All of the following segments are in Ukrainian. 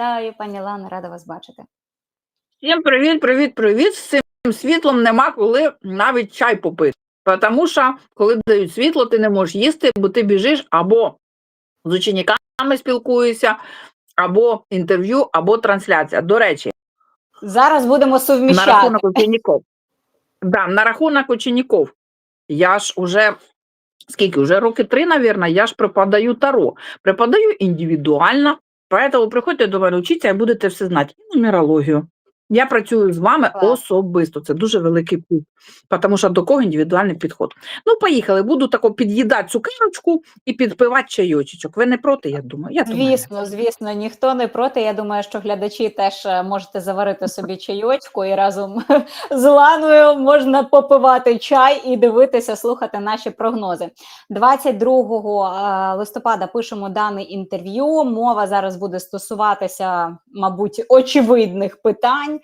Вітаю, пані Лана, рада вас бачити. Всім привіт, привіт, привіт. З цим світлом нема коли навіть чай попити. Тому що, коли дають світло, ти не можеш їсти, бо ти біжиш або з учениками спілкуєшся, або інтерв'ю, або трансляція. До речі, Зараз будемо на рахунок учеників. Да, на рахунок учеників. Я ж уже скільки, уже роки три, навірно, я ж преподаю таро. Преподаю індивідуально, поэтому приходьте до мене вчитися і будете все знати. І нумерологію. Я працюю з вами Клас. особисто. Це дуже великий плюс, тому що до кого індивідуальний підход. Ну, поїхали. Буду тако під'їдати цукерочку і підпивати чайочечок. Ви не проти, я думаю. Я думаю, Звісно, звісно, ніхто не проти. Я думаю, що глядачі теж е, можете заварити собі чайочку і разом з Ланою можна попивати чай і дивитися, слухати наші прогнози. 22 е, листопада пишемо дане інтерв'ю. Мова зараз буде стосуватися, мабуть, очевидних питань.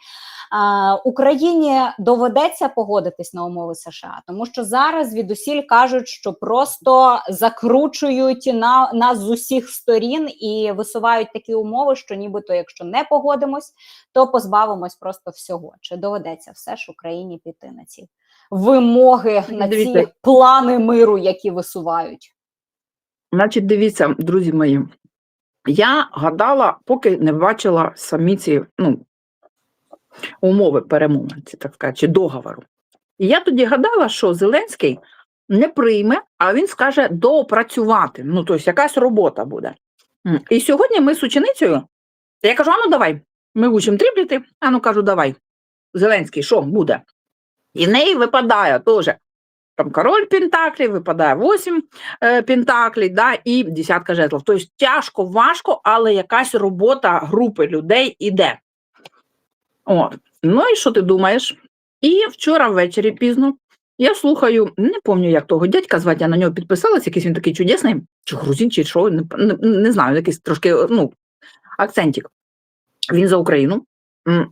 А, Україні доведеться погодитись на умови США, тому що зараз звідусіль кажуть, що просто закручують на нас з усіх сторін і висувають такі умови, що нібито, якщо не погодимось, то позбавимось просто всього. Чи доведеться все ж Україні піти на ці вимоги, на ці плани миру, які висувають? Значить, дивіться, друзі мої. Я гадала, поки не бачила самі ці ну, умови перемовин, так сказати, договору. І я тоді гадала, що Зеленський не прийме, а він скаже доопрацювати. Ну, тобто, якась робота буде. І сьогодні ми з ученицею, я кажу: а ну давай, ми учимо тріпліти, а ну кажу, давай. Зеленський, що буде? І в неї випадає теж. Там король Пентаклів, випадає 8 е, Пентаклей, да, і десятка жезлов. Тобто тяжко, важко, але якась робота групи людей іде. От. Ну і що ти думаєш? І вчора ввечері пізно я слухаю, не пам'ятаю, як того дядька звати, я на нього підписалась, якийсь він такий чудесний, чи грузин, чи що, не, не, не знаю, якийсь трошки ну, акцентик. Він за Україну.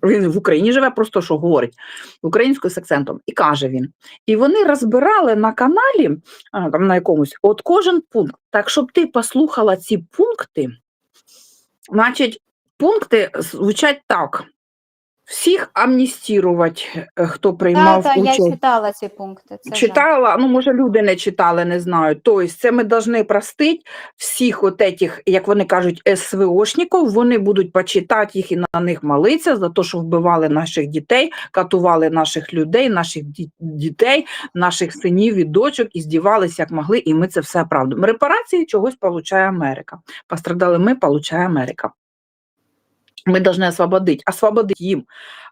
Він в Україні живе, просто що говорить українською з акцентом. І каже він. І вони розбирали на каналі, там на якомусь, от кожен пункт. Так, щоб ти послухала ці пункти, значить, пункти звучать так: всіх амністувати, е, хто приймав Та, та, я участь. читала ці пункти. Це Читала, ну може люди не читали, не знаю. Тобто це ми повинні простити всіх от этих, як вони кажуть, СВОшників, вони будуть почитати їх і на них молитися за те, що вбивали наших дітей, катували наших людей, наших ді- дітей, наших синів і дочок і здівалися як могли, і ми це все оправдуємо. Репарації чогось получає Америка. Пострадали ми, получає Америка. Ми повинні освободити, освободить їм,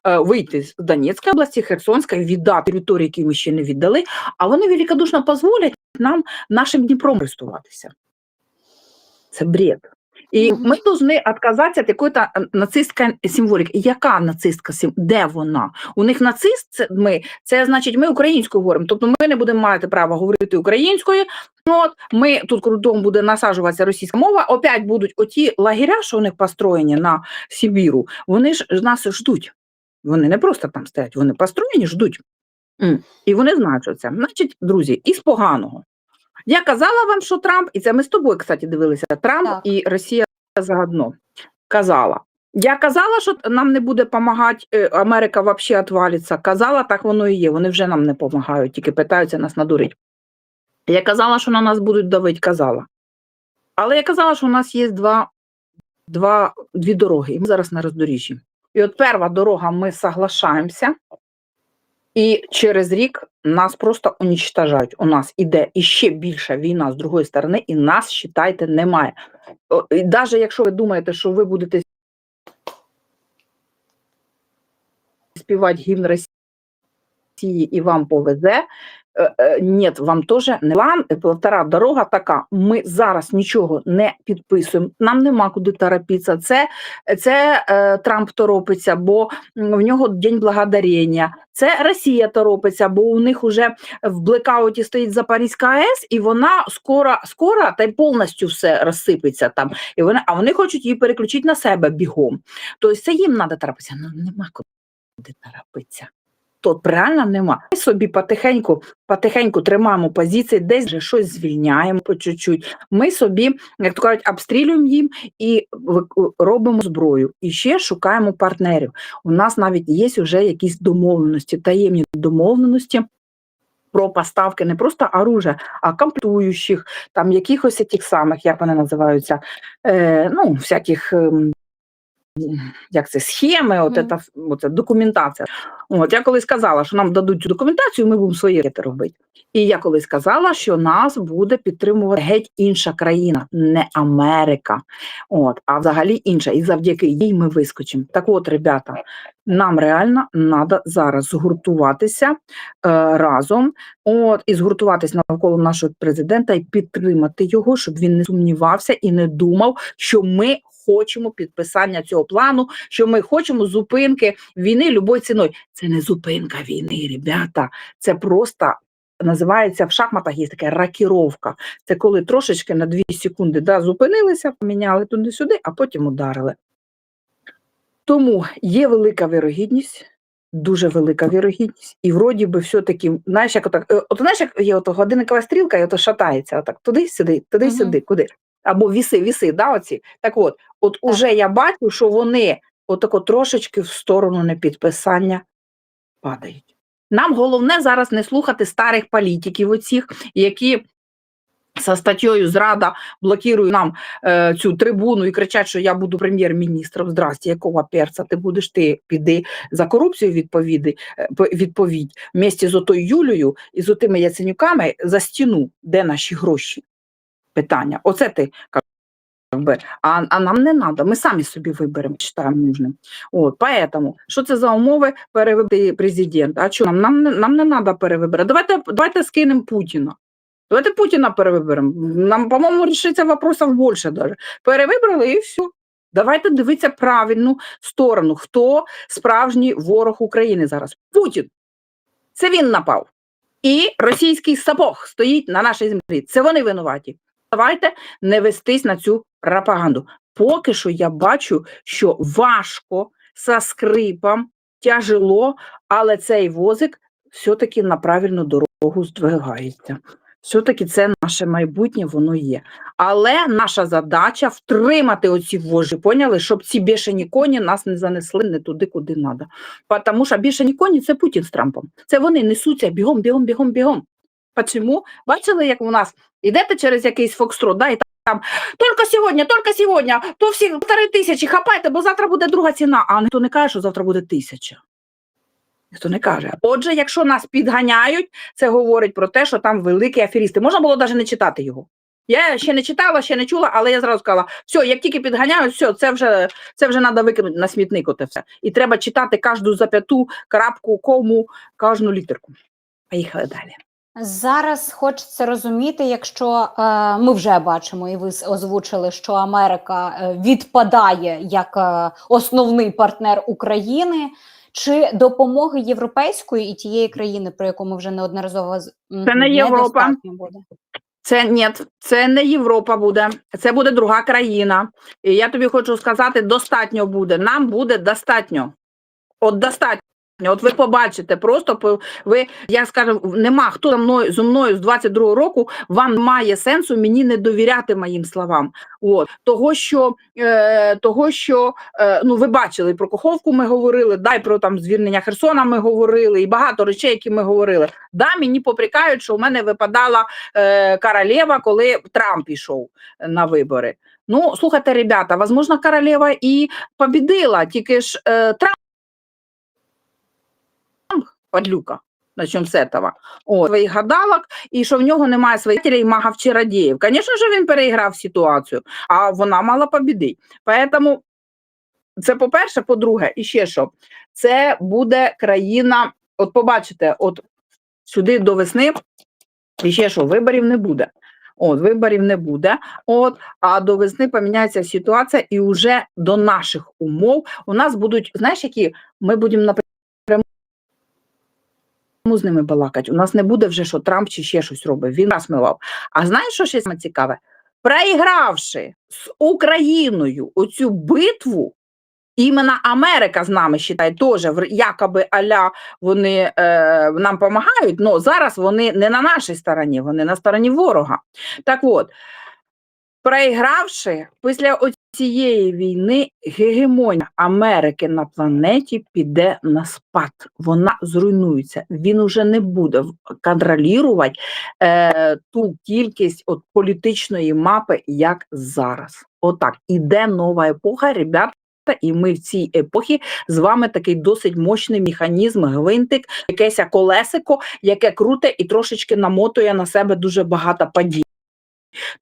е, вийти з Донецької області, Херсонської, віддати території, які ми ще не віддали, а вони великодушно дозволять нам нашим Дніпром користуватися. Це бред. І Мгм. ми повинні відказатися від якоїсь нацистської символіки. Яка нацистська символіка? Де вона? У них нацист це ми, це значить, ми українською говоримо. Тобто ми не будемо мати права говорити українською. От ми тут кругом буде насаджуватися російська мова. Опять будуть оті лагеря, що у них построєні на Сибіру. Вони ж нас ждуть. Вони не просто там стоять, вони построєні, ждуть. І вони знають, що це. Значить, друзі, із поганого. Я казала вам, що Трамп, і це ми з тобою, кстати, дивилися, Трамп Так. і Росія заодно. Казала. Я казала, що нам не буде допомагати, Америка взагалі відвалиться. Казала, так воно і є. Вони вже нам не допомагають, тільки питаються нас надурити. Я казала, що на нас будуть давити, казала. Але я казала, що у нас є два, два, дві дороги, і ми зараз на роздоріжжі. І от перша дорога, ми соглашаємося, і через рік нас просто унічтажають. У нас іде іще більша війна з другої сторони, і нас, считайте, немає. Навіть якщо ви думаєте, що ви будете співати гімн Росії і вам повезе, ні, вам теж не план, полтора дорога така. Ми зараз нічого не підписуємо. Нам нема куди торопитися. Це, це е, Трамп торопиться, бо в нього День благодарення. Це Росія торопиться, бо у них уже в блекауті стоїть Запорізька АЕС, і вона скоро, скоро та й повністю все розсипеться там. І вони, а вони хочуть її переключити на себе бігом. Тобто це їм треба торопитися. Ну нема куди торопитися. То реально нема. Ми собі потихеньку, потихеньку тримаємо позиції, десь вже щось звільняємо по чуть-чуть. Ми собі, як то кажуть, обстрілюємо їм і робимо зброю. І ще шукаємо партнерів. У нас навіть є вже якісь домовленості, таємні домовленості. Про поставки не просто оружия, а комплектуючих, там якихось тих самих, як вони називаються, е, ну, всяких ем, як це, схеми, от Мгм. ета, оце, документація. От, я колись сказала, що нам дадуть цю документацію, ми будемо ракети робити. І я колись сказала, що нас буде підтримувати геть інша країна, не Америка. От, а взагалі інша. І завдяки їй ми вискочимо. Так от, ребята, нам реально треба зараз згуртуватися е, разом, от, і згуртуватися навколо нашого президента і підтримати його, щоб він не сумнівався і не думав, що ми хочемо підписання цього плану, що ми хочемо зупинки війни любою ціною. Це не зупинка війни, ребята. Це просто називається в шахматах є таке ракіровка. Це коли трошечки на 2 секунди да, зупинилися, поміняли туди-сюди, а потім ударили. Тому є велика вірогідність. Дуже велика вірогідність, і вроді би все-таки, знаєш, як отак, е, от знаєш, як є ото годинникова стрілка, і ото шатається, отак туди-сюди, туди-сюди, куди. Або віси, віси, да, оці. Так от, от уже я бачу, що вони отако трошечки в сторону непідписання падають. Нам головне зараз не слухати старих політиків, оцих, які за статтєю зрада блокують нам е, цю трибуну і кричать, що я буду прем'єр-міністром. Здрасте, якого перця ти будеш ти піди за корупцію відповіди, е, відповідь вместе з отою Юлею і з отими Яценюками за стіну, де наші гроші? Питання. Оце ти би. А, а нам не треба, ми самі собі виберемо, вважаємо нужним. От, поэтому, що це за умови перевибити президента? А що нам, нам, нам не треба перевибирати. Давайте, давайте скинемо Путіна. Давайте Путіна перевиберемо. Нам, по-моєму, рішиться вопросів більше даже. Перевибрали і все. Давайте дивитися правильну сторону. Хто справжній ворог України зараз? Путін. Це він напав. І російський сапог стоїть на нашій землі. Це вони винуваті. Давайте не вестись на цю пропаганду. Поки що я бачу, що важко, со скрипом, тяжело, але цей возик все-таки на правильну дорогу здвигається. Все-таки це наше майбутнє, воно є. Але наша задача втримати оці вожі, поняли, щоб ці бішені коні нас не занесли не туди, куди треба. Тому що бішені коні це Путін з Трампом. Це вони несуться бігом, бігом, бігом, бігом. Чому? Бачили, як у нас ідете через якийсь фокстрот, да, і там тільки сьогодні, тільки сьогодні, то всі півтори тисячі хапайте, бо завтра буде друга ціна. А ніхто не каже, що завтра буде тисяча. Ніхто не каже. Отже, якщо нас підганяють, це говорить про те, що там великі аферісти. Можна було навіть не читати його. Я ще не читала, ще не чула, але я зразу сказала: все, як тільки підганяють, все, це вже це вже треба викинути на смітник. Оте все. І треба читати кожну зап'яту, крапку, кому, кожну літерку. Поїхали далі. Зараз хочеться розуміти, якщо е, ми вже бачимо, і ви озвучили, що Америка е, відпадає як е, основний партнер України, чи допомоги європейської і тієї країни, про яку ми вже неодноразово Це не Європа. буде? Це ні, це не Європа буде, це буде друга країна. І я тобі хочу сказати, достатньо буде. Нам буде достатньо. От достатньо. От ви побачите, просто ви, я скажу, нема хто за мною зі мною з 22 року, вам немає сенсу мені не довіряти моїм словам. От того, що е, того, що е, ну ви бачили про Коховку, ми говорили, да, і про там звільнення Херсона. Ми говорили, і багато речей, які ми говорили. Да, мені попрекають, що у мене випадала е, королева, коли Трамп пішов на вибори. Ну, слухайте, ребята, возможно, королева і побідила, тільки ж е, Трамп подлюка. Начнем з этого. От, своїх гадалок, і що в нього немає своїх і магів чародіїв. Звісно ж, він переіграв ситуацію, а вона мала побідити. Поэтому це по-перше, по-друге, і ще що, це буде країна, от побачите, от сюди до весни, і ще що, виборів не буде. От, виборів не буде. От, а до весни поміняється ситуація, і вже до наших умов у нас будуть, знаєш, які ми будемо напряму з ними балакати. У нас не буде вже, що Трамп чи ще щось робить. Він нас мивав. А знаєш, що ще саме цікаве? Проігравши з Україною оцю битву, Іменно Америка з нами вважає теж якоби аля вони е, нам допомагають, але зараз вони не на нашій стороні, вони на стороні ворога. Так от, проігравши після цієї війни, гегемонія Америки на планеті піде на спад. Вона зруйнується. Він уже не буде контролювати е, ту кількість от, політичної мапи, як зараз. Отак, іде нова епоха, ребята. І ми в цій епохі з вами такий досить мощний механізм, гвинтик, якесь колесико, яке круте і трошечки намотує на себе дуже багато падінь.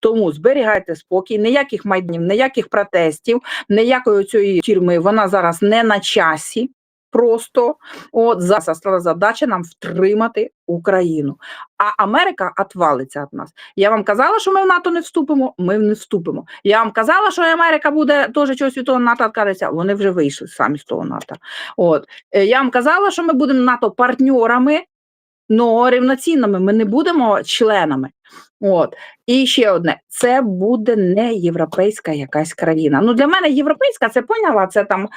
Тому зберігайте спокій, ніяких майданів, ніяких протестів, ніякої цієї тюрми. Вона зараз не на часі. Просто от зараз задача нам втримати Україну. А Америка отвалиться від нас. Я вам казала, що ми в НАТО не вступимо. Ми не вступимо. Я вам казала, що Америка буде теж чогось від того НАТО відказатися. Вони вже вийшли самі з того НАТО. От Е, я вам казала, що ми будемо НАТО партнерами, але рівноцінними. Ми не будемо членами. От і ще одне: це буде не європейська якась країна. Ну для мене європейська це поняла. Це там е,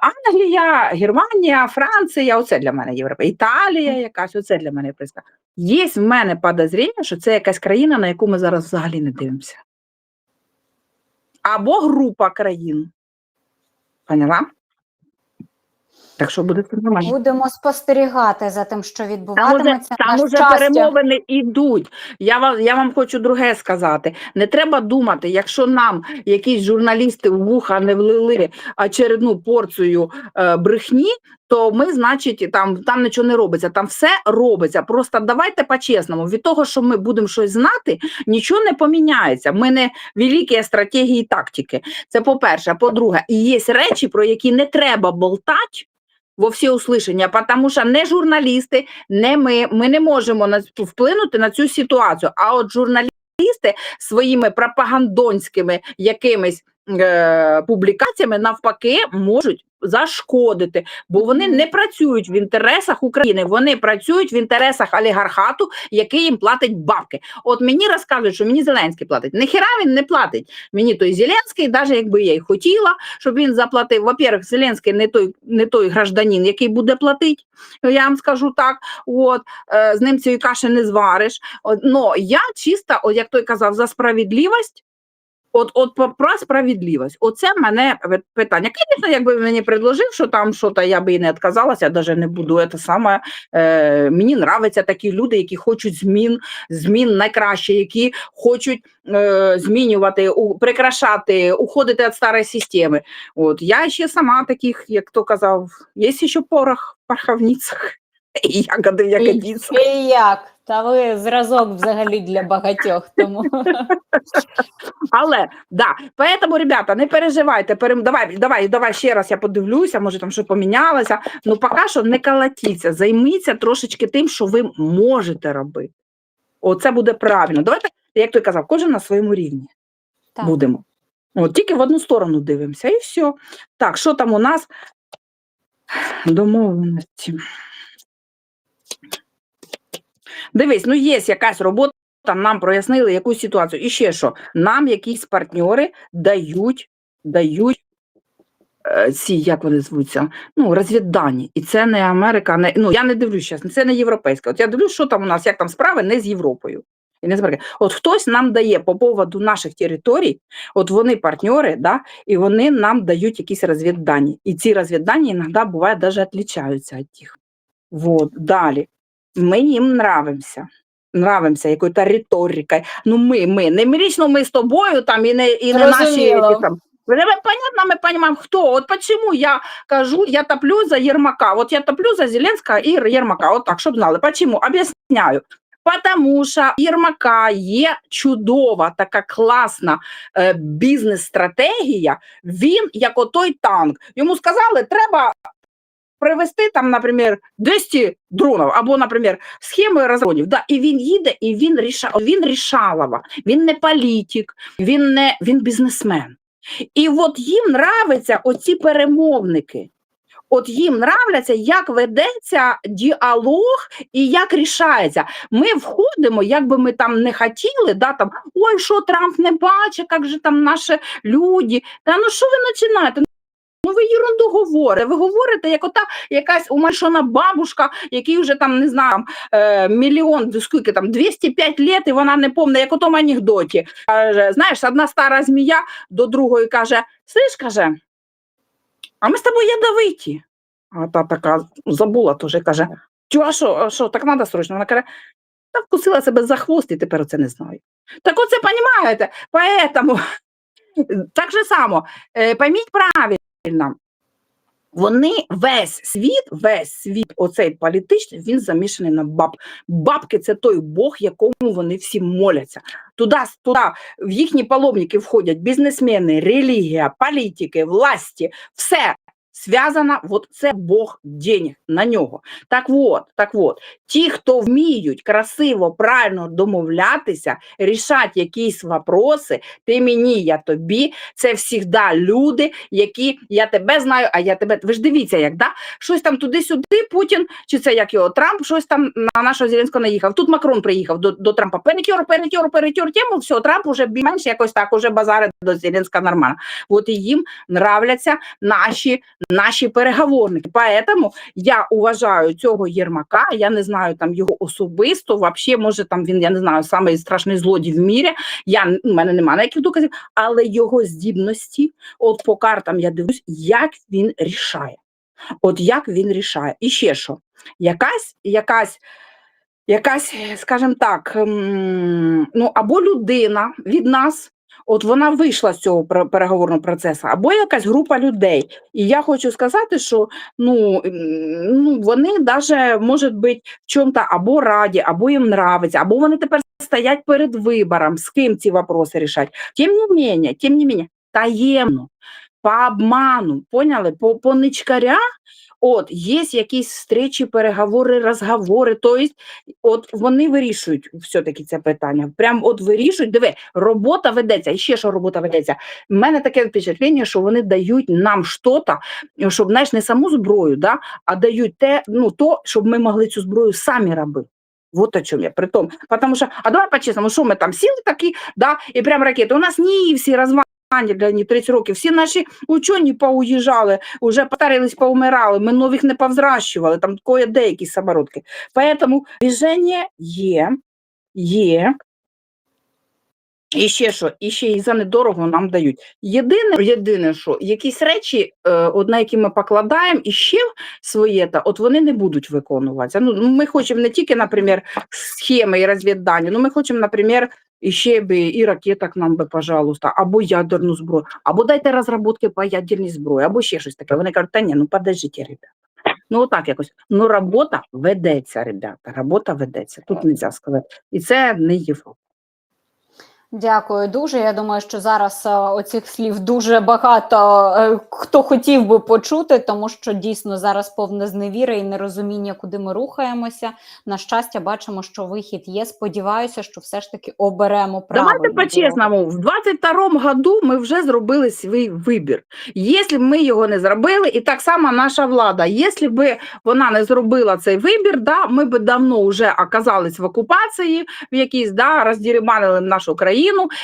Англія, Германія, Франція. Оце для мене європейська. Італія, якась оце для мене європейська. Є в мене подозріння, що це якась країна, на яку ми зараз взагалі не дивимося. Або група країн. Поняла? Так що буде все нормально. Будемо спостерігати за тим, що Там уже, відбуватиметься. там уже щастя. перемовини йдуть. Я вам, я вам хочу друге сказати. Не треба думати, якщо нам якісь журналісти в вуха не влили очередну порцію е, брехні, то ми, значить, там, там нічого не робиться. Там все робиться. Просто давайте по-чесному. Від того, що ми будемо щось знати, нічого не поміняється. Ми не великі стратегії і тактики. Це по-перше. По-друге, і є речі, про які не треба болтати. Во всі услышання, тому що не журналісти, не ми, ми не можемо на, вплинути на цю ситуацію. А от журналісти своїми пропагандонськими якимись е, публікаціями навпаки можуть зашкодити, бо вони не працюють в інтересах України, вони працюють в інтересах олігархату, який їм платить бабки. От мені розказують, що мені Зеленський платить. Ніхіра він не платить. Мені той Зеленський, навіть якби я й хотіла, щоб він заплатив. Во-первых, Зеленський не той, не той гражданин, який буде платити. Я вам скажу так. От е, з ним цієї каші не звариш. Но я чисто, от як той казав, за справедливість. От, от про справедливість. Оце мене питання. Звісно, якби мені предложив, що там щось, я би і не відказалася, навіть не буду. Це саме е, мені нравиться такі люди, які хочуть змін, змін найкраще, які хочуть е, змінювати, у, прикрашати, уходити від старої системи. От я ще сама таких, як то казав, є ще порох в пороховницях. І ягоди в ягодицях. І як? Та ви зразок взагалі для багатьох. Тому Але да, поэтому, ребята, не переживайте. Перем... Давай, давай, давай ще раз я подивлюся, може там що помінялося. Ну, поки що не калатіться, займіться трошечки тим, що ви можете робити. Оце буде правильно. Давайте, як той казав, кожен на своєму рівні так. будемо. От тільки в одну сторону дивимося, і все. Так, що там у нас? Домовленості. Дивись, ну є якась робота, нам прояснили якусь ситуацію. І ще що, нам якісь партнери дають, дають е, ці, як вони звуться, ну, розвіддані. І це не Америка, не, ну, я не дивлюсь зараз, це не європейська. От я дивлюсь, що там у нас, як там справи, не з Європою. І не з Америкою. От хтось нам дає по поводу наших територій, от вони партнери, да, і вони нам дають якісь розвіддані. І ці розвіддані іноді буває навіть відрізняються від тих. Вот, далі. Ми їм нравимося. Нравимося якою-то риторикою. Ну ми, ми, не лично ми з тобою там і не, і не наші. Які там. Ви- ви- Понятно, ми розуміємо, хто. От почему я кажу, я топлю за Єрмака. От я топлю за Зеленського і Єрмака. От так, щоб знали. Почему? Об'ясняю. Потому що Єрмака є чудова, така класна е, бізнес-стратегія. Він як отой танк. Йому сказали, треба привезти там, наприклад, 200 дронів, або, наприклад, схеми розгонів. Да, і він їде, і він ріша, він рішалова, він не політик, він не він бізнесмен. І от їм нравиться оці перемовники. От їм нравляться, як ведеться діалог і як рішається. Ми входимо, як би ми там не хотіли, да, там, ой, що Трамп не бачить, як же там наші люди. Та ну що ви починаєте? Ну ви ерунду говорите. Ви говорите, як ота якась умашена бабушка, який вже там не знаю, е, мільйон, скільки там 205 лет, і вона не помне, як у тому анекдоті. Каже, знаєш, одна стара змія до другої каже: Слиш, каже, а ми з тобою ядовиті. А та така забула теж каже: Чу, а що, а що, так треба срочно? Вона каже, та вкусила себе за хвост і тепер оце не знаю. Так оце понімаєте, поэтому так же само, е, пойміть правильно, вони весь світ, весь світ, оцей політичний, він замішаний на баб. Бабки це той Бог, якому вони всі моляться. Туди, туди в їхні паломники входять бізнесмени, релігія, політики, власті, все. Зв'язано, от це Бог денег на нього. Так от, так от, ті, хто вміють красиво, правильно домовлятися, рішати якісь вопроси, ти мені, я тобі, це завжди люди, які я тебе знаю, а я тебе. Ви ж дивіться, як да? щось там туди-сюди, Путін, чи це як його Трамп, щось там на нашого Зеленського наїхав. Тут Макрон приїхав до, до Трампа. Перетер, перетер, перетер тему, все, Трамп уже більш якось так уже базарить до Зеленського нормально. От і їм нравляться наші, наші переговорники. Поэтому я уважаю цього Єрмака, я не знаю там його особисто, вообще, може там він, я не знаю, самий страшний злодій в мірі. Я, у мене немає ніяких доказів, але його здібності, от по картам я дивлюсь, як він рішає. От як він рішає. І ще що? Якась, якась, якась, скажімо так, ем, ну або людина від нас. От вона вийшла з цього переговорного процесу, або якась група людей. І я хочу сказати, що ну, ну вони даже можуть бути в чому-то або раді, або їм нравиться, або вони тепер стоять перед вибором, з ким ці вопроси рішати. Тим не менее, тим не менее, таємно, по обману, поняли? По, по ничкаря, от, є якісь встречі, переговори, розговори, тобто от вони вирішують все-таки це питання. Прям от вирішують, диви, робота ведеться, і ще що робота ведеться. У мене таке впечатлення, що вони дають нам щось, щоб знаєш, не саму зброю, да, а дають те, ну, то, щоб ми могли цю зброю самі робити. Вот о чем я. Притом, потому что, а давай по-чесному, що ми там сіли такі, да, і прям ракети. У нас ні, всі розвані для ні 30 років. Всі наші учені поуїжджали, вже постарились, поумирали, ми нових не повзращували, там кое деякі самородки. Поэтому движення є, є. І ще що, і ще і за недорого нам дають. Єдине, єдине, що якісь речі, е, от на які ми покладаємо, і ще своє, та от вони не будуть виконуватися. Ну, ми хочемо не тільки, наприклад, схеми і розвіддання, ну ми хочемо, наприклад, і ще би і ракеток нам би, пожалуйста, або ядерну зброю, або дайте розробки по ядерній зброї, або ще щось таке. Вони кажуть, та ні, ну подождіть, ребята. Ну, отак якось. Ну, робота ведеться, ребята. Робота ведеться. Тут не можна сказати. І це не Європа. Дякую дуже. Я думаю, що зараз е, оцих слів дуже багато е, хто хотів би почути, тому що дійсно зараз повне зневіри і нерозуміння, куди ми рухаємося. На щастя, бачимо, що вихід є. Сподіваюся, що все ж таки оберемо правильно. Давайте по-чесному, в 22-му году ми вже зробили свій вибір. Якщо б ми його не зробили, і так само наша влада, якщо б вона не зробила цей вибір, да, ми б давно вже оказались в окупації, в якійсь да, роздіріманили нашу країну,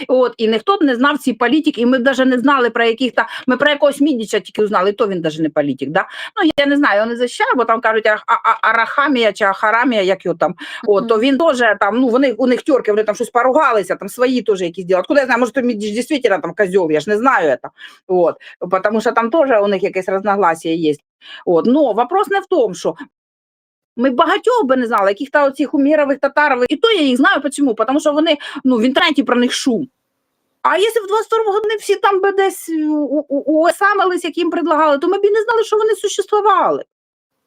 от, і ніхто б не знав ці політики, і ми б навіть не знали про яких то ми про якогось Мідіча тільки узнали, і то він навіть не політик. Да? Ну, я не знаю, я не бо там кажуть, а, а, Арахамія чи Ахарамія, як його там, От, то він теж там, ну вони у них тьорки, вони там щось поругалися, там свої теж якісь діла. Откуда я знаю, може, то Мідіч дійсно там козьол, я ж не знаю это. От, потому що там теж у них якесь разногласие є. От, но вопрос не в тому, що ми багатьох би не знали, яких то оцих умірових татарових, і то я їх знаю, чому, тому що вони, ну, в інтернеті про них шум. А якщо в 22 году всі там би десь уосамились, як їм предлагали, то ми б і не знали, що вони существували.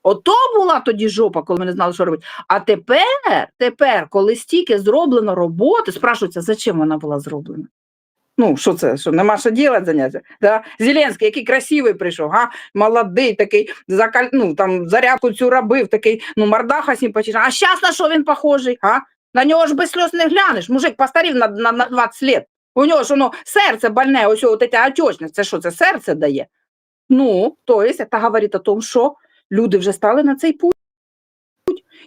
Ото була тоді жопа, коли ми не знали, що робити. А тепер, тепер, коли стільки зроблено роботи, спрашується, зачем вона була зроблена? Ну, що це? Що нема що робити заняття? Да? Зеленський, який красивий прийшов, га? молодий, такий, закаль... ну, там, зарядку цю робив, такий, ну, мордаха симпатична. А зараз на що він похожий? А? На нього ж без сльоз не глянеш. Мужик постарів на, на, на 20 лет. У нього ж воно серце больне, ось от ця отечність. Це що, це серце дає? Ну, то есть, це говорить о тому, що люди вже стали на цей путь.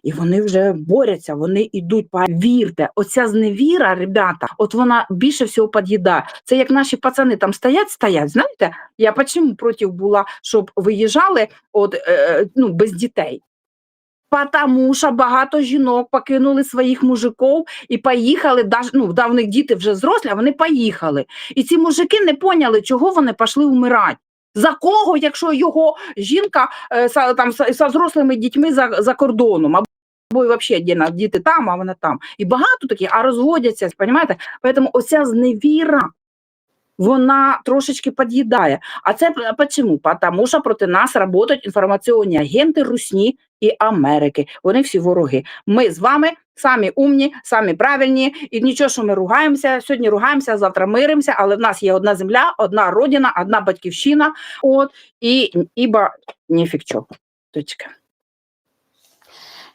І вони вже борються, вони йдуть. Повірте, оця зневіра, ребята, от вона більше всього під'їдає. Це як наші пацани там стоять, стоять. Знаєте, я чому проти була, щоб виїжджали от, е, ну, без дітей. Потому що багато жінок покинули своїх мужиків і поїхали, ну, да, діти вже зрослі, а вони поїхали. І ці мужики не поняли, чого вони пішли вмирати. За кого, якщо його жінка е, са, там, са, са зрослими дітьми за, за кордоном, або взагалі діти там, а вона там. І багато таких, а розводяться, розумієте? Тому оця зневіра, вона трошечки під'їдає. А це чому? Тому що проти нас працюють інформаційні агенти Русні і Америки. Вони всі вороги. Ми з вами самі умні, самі правильні, і нічого, що ми ругаємося. Сьогодні ругаємося, завтра миримося, але в нас є одна земля, одна родина, одна батьківщина. От і іба ніфік чого. Точка.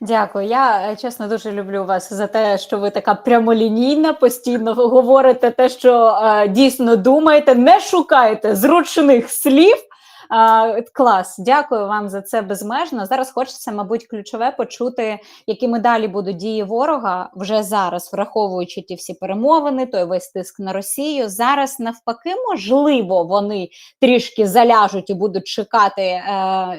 Дякую. Я е, чесно дуже люблю вас за те, що ви така прямолінійна, постійно говорите те, що е, дійсно думаєте, не шукаєте зручних слів. Клас, дякую вам за це безмежно. Зараз хочеться, мабуть, ключове почути, якими далі будуть дії ворога вже зараз, враховуючи ті всі перемовини, той весь тиск на Росію. Зараз навпаки, можливо, вони трішки заляжуть і будуть чекати е,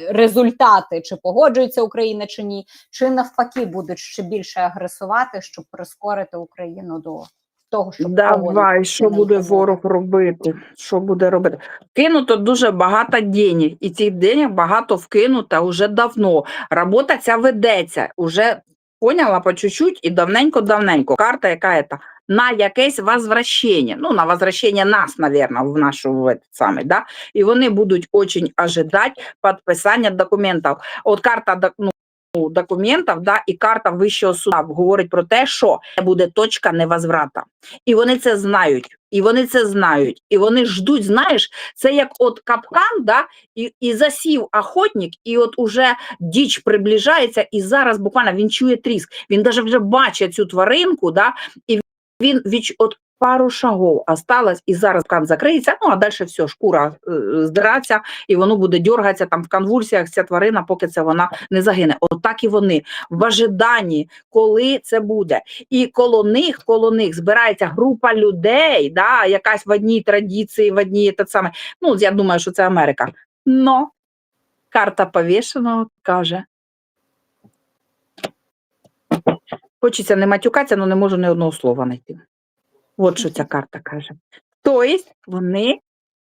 результати, чи погоджується Україна чи ні чи навпаки будуть ще більше агресувати, щоб прискорити Україну до того, щоб Давай, що буде ворог робити? Що буде робити? Кинуто дуже багато денег, і цих денег багато вкинуто вже давно. Робота ця ведеться. Уже поняла по чуть-чуть і давненько-давненько. Карта яка це? На якесь возвращення. Ну, на возвращення нас, наверное, в нашу в этот да? І вони будуть очень ожидати підписання документів. От карта док- ну, документів, да, і карта Вищого суду говорить про те, що це буде точка невозврата. І вони це знають, і вони це знають, і вони ждуть, знаєш, це як от капкан, да, і, і засів охотник, і от уже діч приближається, і зараз буквально він чує тріск. Він навіть вже бачить цю тваринку, да, і він відч... от пару шагов осталось, і зараз кан закриється, ну а далі все, шкура е, здираться, і воно буде дергатися там в конвульсіях ця тварина, поки це вона не загине. Отак і вони в ожиданні, коли це буде. І коло них, коло них збирається група людей, да, якась в одній традиції, в одній те саме. Ну, я думаю, що це Америка. Но карта повішеного каже. Хочеться не матюкатися, але не можу ні одного слова знайти. От що ця карта каже. Тобто вони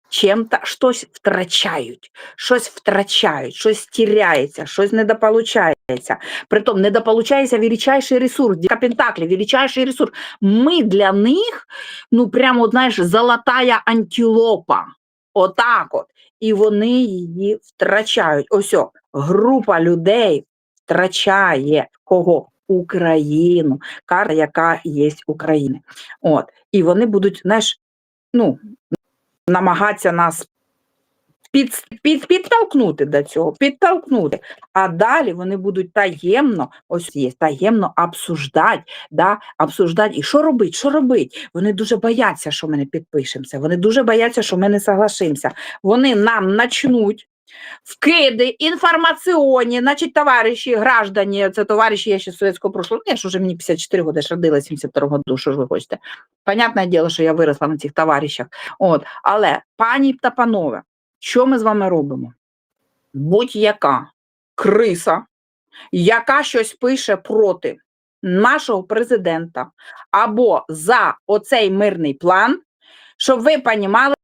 чим-то щось втрачають, щось втрачають, щось тіряється, щось недополучається. Притом недополучається величайший ресурс, Пентаклі, величайший ресурс. Ми для них, ну прямо, знаєш, золотая антилопа. Отак от. І вони її втрачають. Ось о, група людей втрачає кого? Україну, карта, яка є України. От. І вони будуть, знаєш, ну, намагатися нас під, під, підтолкнути до цього, підтолкнути. А далі вони будуть таємно, ось є, таємно обсуждати, да, обсуждати. І що робити, що робити? Вони дуже бояться, що ми не підпишемося. Вони дуже бояться, що ми не соглашимося. Вони нам начнуть вкиди інформаційні, значить, товариші, граждані, це товариші, я ще з совєтського прошлого, ну, я ж уже мені 54 роки, ж родилась в 72 году, що ж ви хочете. Понятне діло, що я виросла на цих товаришах. От. Але, пані та панове, що ми з вами робимо? Будь-яка криса, яка щось пише проти нашого президента або за оцей мирний план, щоб ви понімали,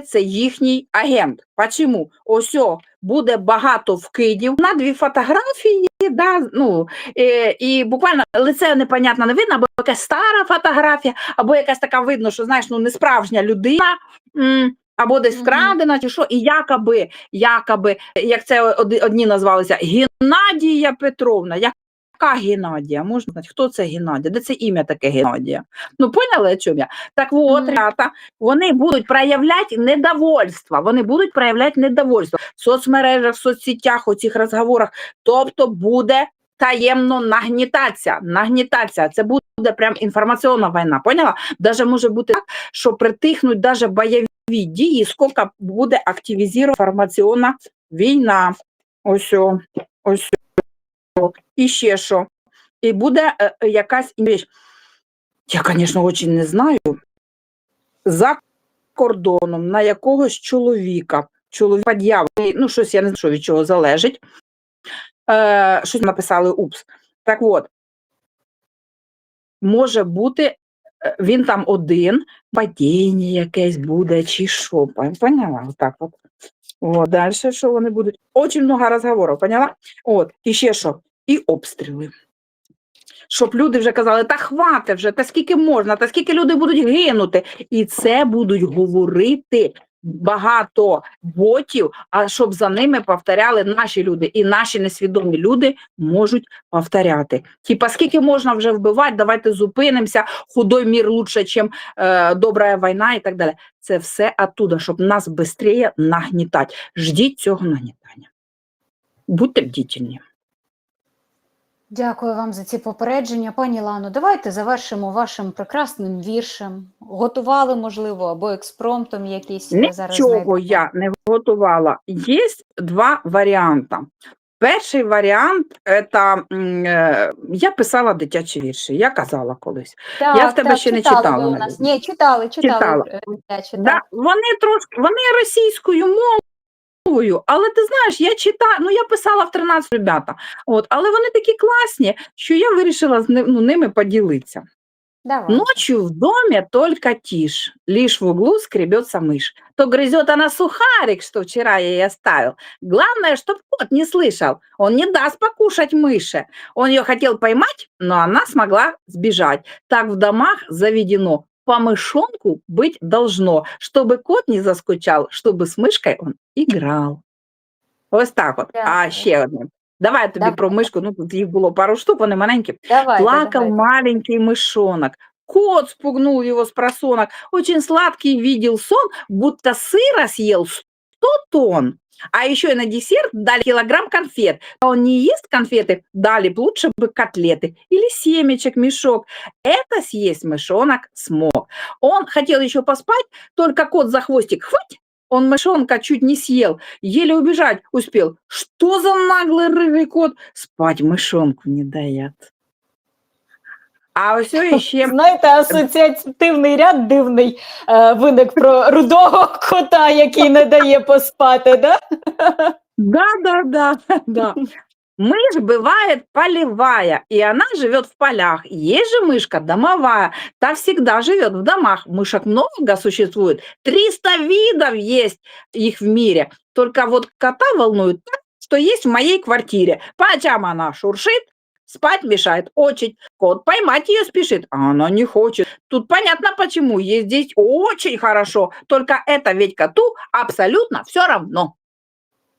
це їхній агент. Почому? Ось о, буде багато вкидів на дві фотографії, да, ну, е, і буквально лице непонятно не видно, або якась стара фотографія, або якась така видно, що знаєш, ну не справжня людина. Або десь вкрадена, чи що, і якоби, якоби, як це одні назвалися, Геннадія Петровна. Яка Геннадія? Можна знати, хто це Геннадія? Де це ім'я таке Геннадія? Ну, поняли, о чому я? Так от, ребята, вони будуть проявляти недовольство, вони будуть проявляти недовольство в соцмережах, в соцсетях, у цих розговорах. Тобто буде таємно нагнітатися. Нагнітатися. Це буде прям інформаційна війна. Поняла? Даже може бути так, що притихнуть даже бойові дії, скільки буде активізована інформаційна війна. Ось. Ось. І ще що. І буде е, е, якась річ. Я, звісно, дуже не знаю. За кордоном на якогось чоловіка. Чоловік под'явлений, ну, щось я не знаю, що від чого залежить. Е, щось написали упс. Так от, може бути, е, він там один, падіння якесь буде, чи що. Поняла? Отак от. От, далі що вони будуть? Очень много розговорів, поняла? От, і ще що? І обстріли. Щоб люди вже казали, та хвати вже, та скільки можна, та скільки люди будуть гинути. І це будуть говорити багато ботів, а щоб за ними повторяли наші люди. І наші несвідомі люди можуть повторяти. Типа, скільки можна вже вбивати, давайте зупинимося, худой мір лучше, ніж е, добра війна і так далі. Це все оттуда, щоб нас швидше нагнітати. Ждіть цього нагнітання. Будьте бдительні. Дякую вам за ці попередження, пані Лано. Давайте завершимо вашим прекрасним віршем. Готували, можливо, або експромтом якийсь зараз Нічого я не готувала. Є два варіанти. Перший варіант це я писала дитячі вірші, я казала колись. Так, Я в тебе так, ще не читала, ви у нас. Ні, читали, читали. Читала. е, дитячі, Да, так. вони трошки вони російською мовою, але ти знаєш, я читаю, ну я писала в 13 ребята. От, але вони такі класні, що я вирішила з ни- ну, ними поділитися. Давайте. Ночью в доме только тишь, лишь в углу скребется мышь. То грызет она сухарик, что вчера я ей оставил. Главное, чтоб кот не слышал, он не даст покушать мыши. Он ее хотел поймать, но она смогла сбежать. Так в домах заведено, по мышонку быть должно, чтобы кот не заскучал, чтобы с мышкой он играл. Ось так от. А Дякую. ще одне. Давай я тобі Давай. про мишку, ну тут їх було пару штук, вони маленькі. Давайте, Плакал давайте. маленький мышонок. Кот спугнул его с просонок. Очень сладкий видел сон, будто сыра съел сто тонн. А еще и на десерт дали килограмм конфет. А он не ест конфеты, дали б лучше бы котлеты или семечек мешок. Это съесть мышонок смог. Он хотел еще поспать, только кот за хвостик хвать, он мышонка чуть не съел, еле убежать успел. Что за наглый рыжий кот? Спать мышонку не дает. А ось ще Знаєте, асоціативний ряд дивний е, виник про рудого кота, який не дає поспати, да? Да, да, да, да. Мышь бывает полевая, и она живет в полях. Есть же мышка домовая, та всегда живет в домах. Мышек много существует, 300 видов есть их в мире. Только вот кота волнует то, что есть в моей квартире. По ночам она шуршит, спать мешает очень. Кот поймать ее спешит, а она не хочет. Тут понятно почему. Ей здесь очень хорошо. Только это ведь коту абсолютно все равно.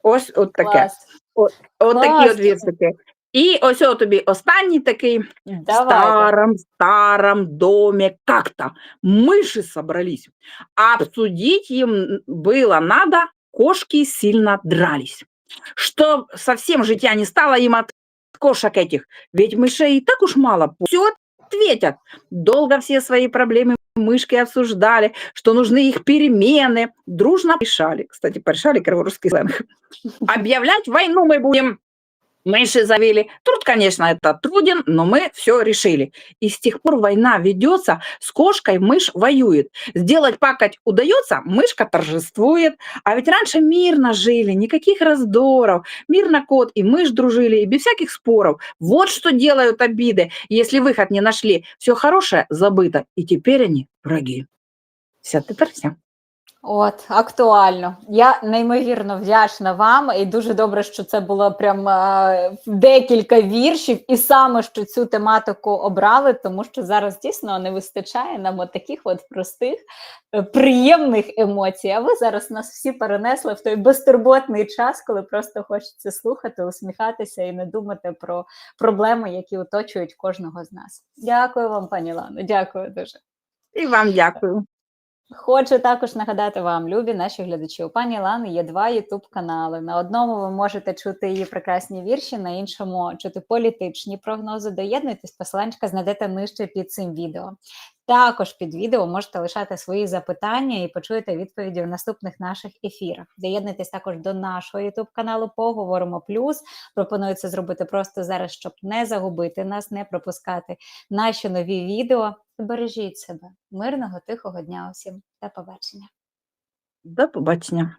Ось от таке. Клас. От такі Клас. от віршики. І ось о тобі останній такий. В Давайте. старом, старом доме как-то мыши собрались. Обсудить им было надо, кошки сильно дрались. Что совсем житья не стало им от кошек этих, ведь мышей и так уж мало. Все ответят. Долго все свои проблемы мышки обсуждали, что нужны их перемены. Дружно решали. Кстати, порешали криворусский сленг. Объявлять войну мы будем. Мыши завели. Труд, конечно, это труден, но мы все решили. И с тех пор война ведется, с кошкой мышь воюет. Сделать пакать удается, мышка торжествует. А ведь раньше мирно жили, никаких раздоров. Мирно кот и мышь дружили, и без всяких споров. Вот что делают обиды, если выход не нашли. Все хорошее забыто, и теперь они враги. Все, тепер все. От, актуально. Я неймовірно вдячна вам, і дуже добре, що це було прям е, декілька віршів, і саме що цю тематику обрали, тому що зараз дійсно не вистачає нам от таких от простих, е, приємних емоцій. А ви зараз нас всі перенесли в той безтурботний час, коли просто хочеться слухати, усміхатися і не думати про проблеми, які оточують кожного з нас. Дякую вам, пані Лано. Дякую дуже. І вам дякую. Хочу також нагадати вам, любі наші глядачі. У пані Лани є два ютуб канали. На одному ви можете чути її прекрасні вірші, на іншому чути політичні прогнози. Доєднуйтесь, посиланчика знайдете нижче під цим відео. Також під відео можете лишати свої запитання і почуєте відповіді в наступних наших ефірах. Доєднуйтесь також до нашого youtube каналу Поговоримо Плюс. Пропоную це зробити просто зараз, щоб не загубити нас, не пропускати наші нові відео. Бережіть себе, мирного, тихого дня усім. До побачення. До побачення.